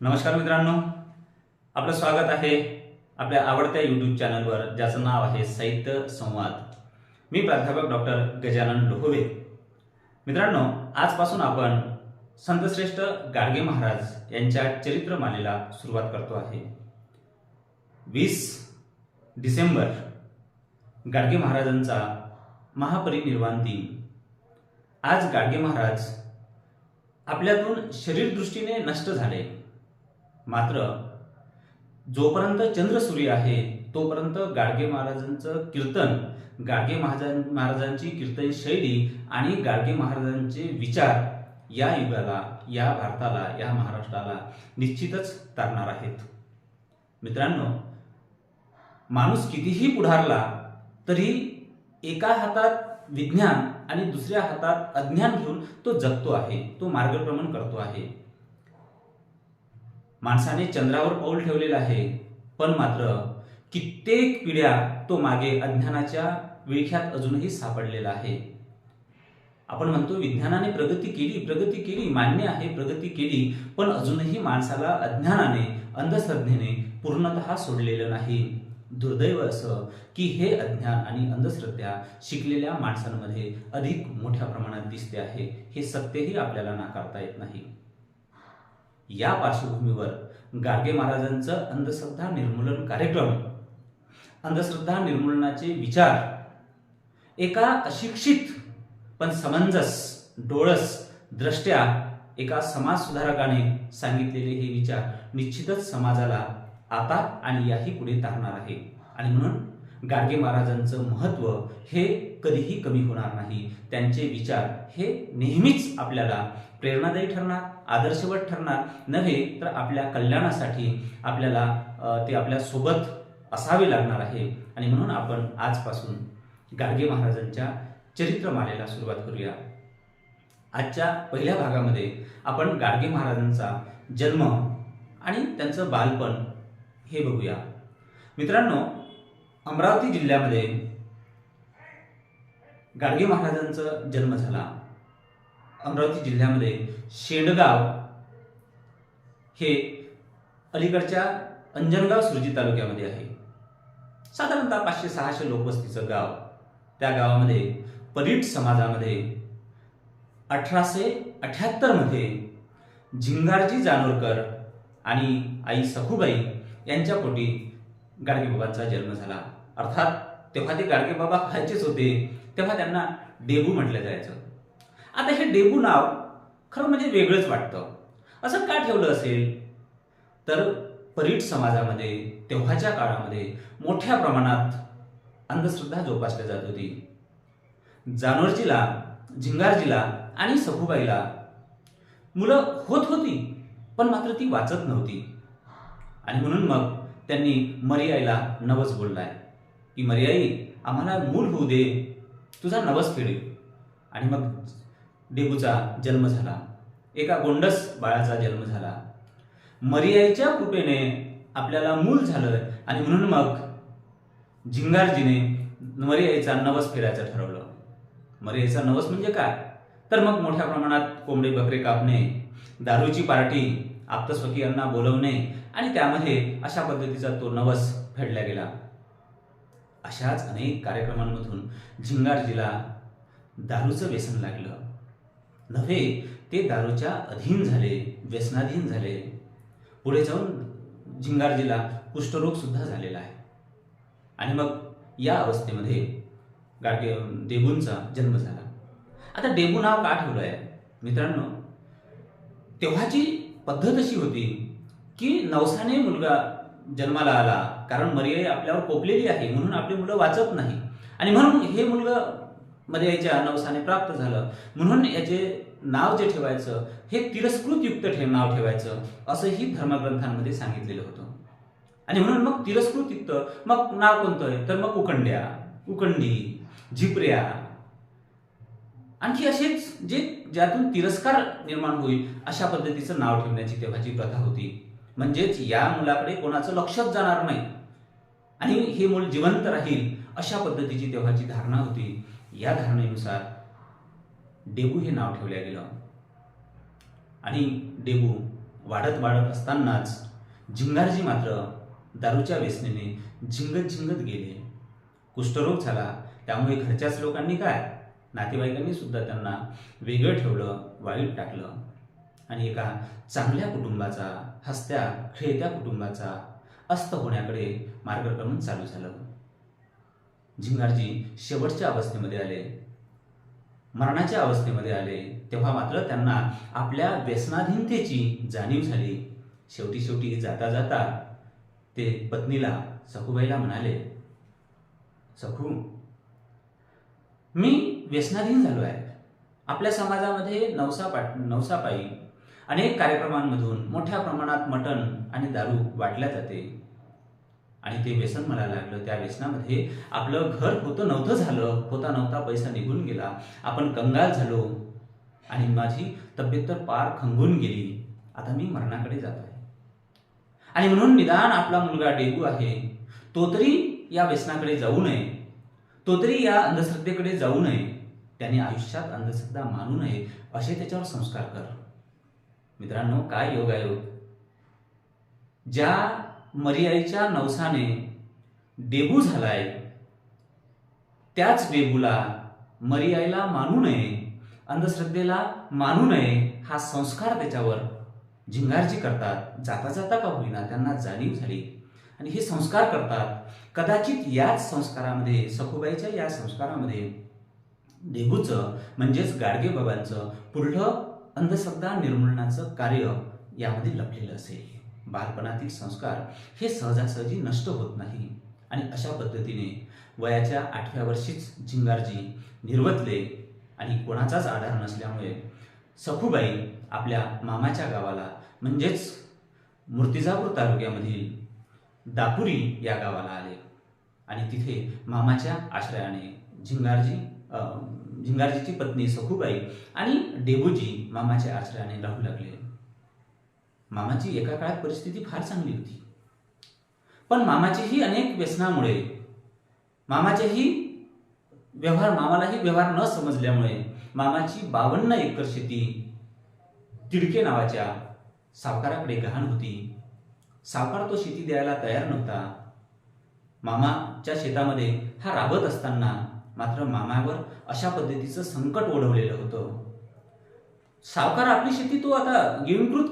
नमस्कार मित्रांनो. आपलं स्वागत आहे आपल्या आवडत्या यूट्यूब चॅनलवर ज्याचं नाव आहे साहित्य संवाद. मी प्राध्यापक डॉक्टर गजानन लोहवे. मित्रांनो आजपासून आपण संतश्रेष्ठ गाडगे महाराज यांच्या चरित्र मालेला सुरुवात करतो आहे. वीस डिसेंबर गाडगे महाराजांचा महापरिनिर्वाण दिन. आज गाडगे महाराज आपल्यातून शरीरदृष्टीने नष्ट झाले. मात्र जोपर्यंत चंद्रसूर्य आहे तोपर्यंत गाडगे महाराजांचं कीर्तन गाडगे महाराजां महाराजांची कीर्तन शैली आणि गाडगे महाराजांचे विचार या युगाला या भारताला या महाराष्ट्राला निश्चितच तारणार आहेत. मित्रांनो माणूस कितीही पुढारला तरी एका हातात विज्ञान आणि दुसऱ्या हातात अज्ञान घेऊन तो जगतो आहे तो मार्गक्रमण करतो आहे. माणसाने चंद्रावर पाऊल ठेवलेलं आहे. पण मात्र कित्येक पिढ्या तो मागे अज्ञानाच्या विळख्यात अजूनही सापडलेला आहे. आपण म्हणतो विज्ञानाने प्रगती केली प्रगती केली मान्य आहे प्रगती केली पण अजूनही माणसाला अज्ञानाने अंधश्रद्धेने पूर्णतः सोडलेलं नाही. दुर्दैव असं की हे अज्ञान आणि अंधश्रद्धा शिकलेल्या माणसांमध्ये अधिक मोठ्या प्रमाणात दिसते आहे. हे सत्यही आपल्याला नाकारता येत नाही. या पार्श्वभूमीवर गाडगे महाराजांचं अंधश्रद्धा निर्मूलन कार्यक्रम. अंधश्रद्धा निर्मूलनाचे विचार. एका अशिक्षित पण समंजस डोळस दृष्ट्या एका समाज सुधारकाने सांगितलेले हे विचार निश्चितच समाजाला आता आणि याही पुढे तारणार आहे. आणि म्हणून गाडगे महाराजांचं महत्त्व हे कधीही कमी होणार नाही. त्यांचे विचार हे नेहमीच आपल्याला प्रेरणादायी ठरणार आदर्शवत ठरणार. नव्हे तर आपल्या कल्याणासाठी आपल्याला ते आपल्यासोबत असावे लागणार आहे. आणि म्हणून आपण आजपासून गाडगे महाराजांच्या चरित्रमालेला सुरुवात करूया. आजच्या पहिल्या भागामध्ये आपण गाडगे महाराजांचा जन्म आणि त्यांचं बालपण हे बघूया. मित्रांनो अमरावती जिल्ह्यामध्ये गाडगे महाराजांचा जन्म झाला. अमरावती जिल्ह्यामध्ये शेंडगाव हे अलीकडच्या अंजनगाव सुरजी तालुक्यामध्ये आहे. साधारणतः पाचशे सहाशे लोकवस्तीचं गाव. त्या गावामध्ये परीट समाजामध्ये अठराशे अठ्याहत्तरमध्ये झिंगारजी जानोरकर आणि आई सखुबाई यांच्या पोटी गाडगेबाबांचा जन्म झाला. अर्थात तेव्हा ते गाडगेबाबा खायचेच होते. तेव्हा त्यांना डेबू म्हटलं जायचं. आता हे डेबू नाव खरं म्हणजे वेगळंच वाटतं. असं का ठेवलं असेल? तर परीट समाजामध्ये तेव्हाच्या काळामध्ये मोठ्या प्रमाणात अंधश्रद्धा जोपासल्या जात होती. जानोरजीला झिंगारजीला आणि सखुबाईला मुलं होत होती पण मात्र ती वाचत नव्हती. आणि म्हणून मग त्यांनी मर्याईला नवस बोललाय. की मर्याई आम्हाला मूल होऊ दे तुझा नवस फिरेल आणि मग डेबूचा जन्म झाला. एका गोंडस बाळाचा जन्म झाला. मरियाईच्या कृपेने आपल्याला मूल झालं आणि म्हणून मग झिंगारजीने मरियाईचा नवस फिरायचं ठरवलं. मरियाईचा नवस म्हणजे काय? तर मग मोठ्या प्रमाणात कोंबडे बकरे कापणे दारूची पार्टी आप्तस्वकीयांना बोलवणे आणि त्यामध्ये अशा पद्धतीचा तो नवस फेडला गेला. अशाच अनेक कार्यक्रमांमधून झिंगारजीला दारूचं व्यसन लागलं. नव्हे ते दारूच्या अधीन झाले व्यसनाधीन झाले. पुढे जाऊन झिंगारजीला कुष्ठरोगसुद्धा झालेला आहे. आणि मग या अवस्थेमध्ये गाडगे देबूंचा जन्म झाला. आता डेबू नाव का ठेवलं आहे? मित्रांनो तेव्हाची पद्धत अशी होती की नवसाने मुलगा जन्माला आला. कारण मर्याई आपल्यावर कोपलेली आहे म्हणून आपली मुलं वाचत नाही. आणि म्हणून हे मुलगा मर्याईच्या नवसाने प्राप्त झालं. म्हणून याचे नाव जे ठेवायचं हे तिरस्कृत युक्त ठेव नाव ठेवायचं असंही धर्मग्रंथांमध्ये सांगितलेलं होतं. आणि म्हणून मग तिरस्कृत युक्त मग नाव कोणतं आहे? तर मग उकंड्या उकंडी झिपऱ्या आणखी असेच जे ज्यातून तिरस्कार निर्माण होईल अशा पद्धतीचं नाव ठेवण्याची तेव्हाची प्रथा होती. म्हणजेच या मुलाकडे कोणाचं लक्षच जाणार नाही. आणि हे मूल जिवंत राहील अशा पद्धतीची तेव्हाची धारणा होती या धारणेनुसार डेबू हे नाव ठेवलं गेलं. आणि डेबू वाढत वाढत असतानाच झिंगारजी मात्र दारूच्या व्यसनेने झिंगत झिंगत गेले. कुष्ठरोग झाला. त्यामुळे घरच्याच लोकांनी काय? नातेवाईकांनी सुद्धा त्यांना वेगळं ठेवलं वाईट टाकलं. आणि एका चांगल्या कुटुंबाचा हसत्या खेळत्या कुटुंबाचा अस्त होण्याकडे मार्गक्रमण चालू झालं. झिंगारजी शेवटच्या अवस्थेमध्ये आले. मरणाच्या अवस्थेमध्ये आले. तेव्हा मात्र त्यांना आपल्या व्यसनाधीनतेची जाणीव झाली. शेवटी शेवटी जाता जाता ते पत्नीला सखूबाईला म्हणाले सखू मी व्यसनाधीन झालो आहे आपल्या समाजामध्ये नवसा पाट नवसापायी अनेक कार्यक्रमांमधून मोठ्या प्रमाणात मटण आणि दारू वाटल्या जाते. आणि ते व्यसन मला लागलं त्या व्यसनामध्ये आपलं घर होतं नव्हतं झालं होता नव्हता पैसा निघून गेला. आपण कंगाल झालो आणि माझी तब्येत तर पार खंगून गेली. आता मी मरणाकडे जात आहे. आणि म्हणून निदान आपला मुलगा डेगू आहे. तो तरी या व्यसनाकडे जाऊ नये. तो तरी या अंधश्रद्धेकडे जाऊ नये. त्याने आयुष्यात अंधश्रद्धा मानू नये असे त्याच्यावर संस्कार कर. मित्रांनो काय योगायोग ज्या मरियाईच्या नवसाने डेबू झालाय त्याच डेबूला मरियाईला मानू नये अंधश्रद्धेला मानू नये हा संस्कार त्याच्यावर झिंगारजी करतात. जाता जाता का होईना त्यांना जाणीव झाली. आणि हे संस्कार करतात. कदाचित याच संस्कारामध्ये सखुबाईच्या या संस्कारामध्ये देहूचं म्हणजेच गाडगे बाबांचं पुढलं अंधश्रद्धा निर्मूलनाचं कार्य यामध्ये लपलेलं असेल. बालपणातील संस्कार हे सहजासहजी नष्ट होत नाही. आणि अशा पद्धतीने वयाच्या आठव्या वर्षीच झिंगारजी निर्वतले आणि कोणाचाच आधार नसल्यामुळे सखूबाई आपल्या मामाच्या गावाला म्हणजेच मूर्तिजापूर तालुक्यामधील दापुरी या गावाला आले. आणि तिथे मामाच्या आश्रयाने झिंगारजी झिंगारजीची पत्नी सखूबाई आणि डेबूजी मामाच्या आश्रयाने राहू लागले. मामाची एका काळात परिस्थिती फार चांगली होती. पण मामाचीही अनेक व्यसनामुळे मामाचेही व्यवहार मामालाही व्यवहार न समजल्यामुळे मामाची बावन्न एकर शेती तिडके नावाच्या सावकाराकडे गहाण होती. सावकार तो शेती द्यायला तयार नव्हता. मामाच्या शेतामध्ये हा राबत असताना मात्र मामावर अशा पद्धतीचं संकट ओढवलेलं होतं. सावकार आपली शेती तो आता गिळंकृत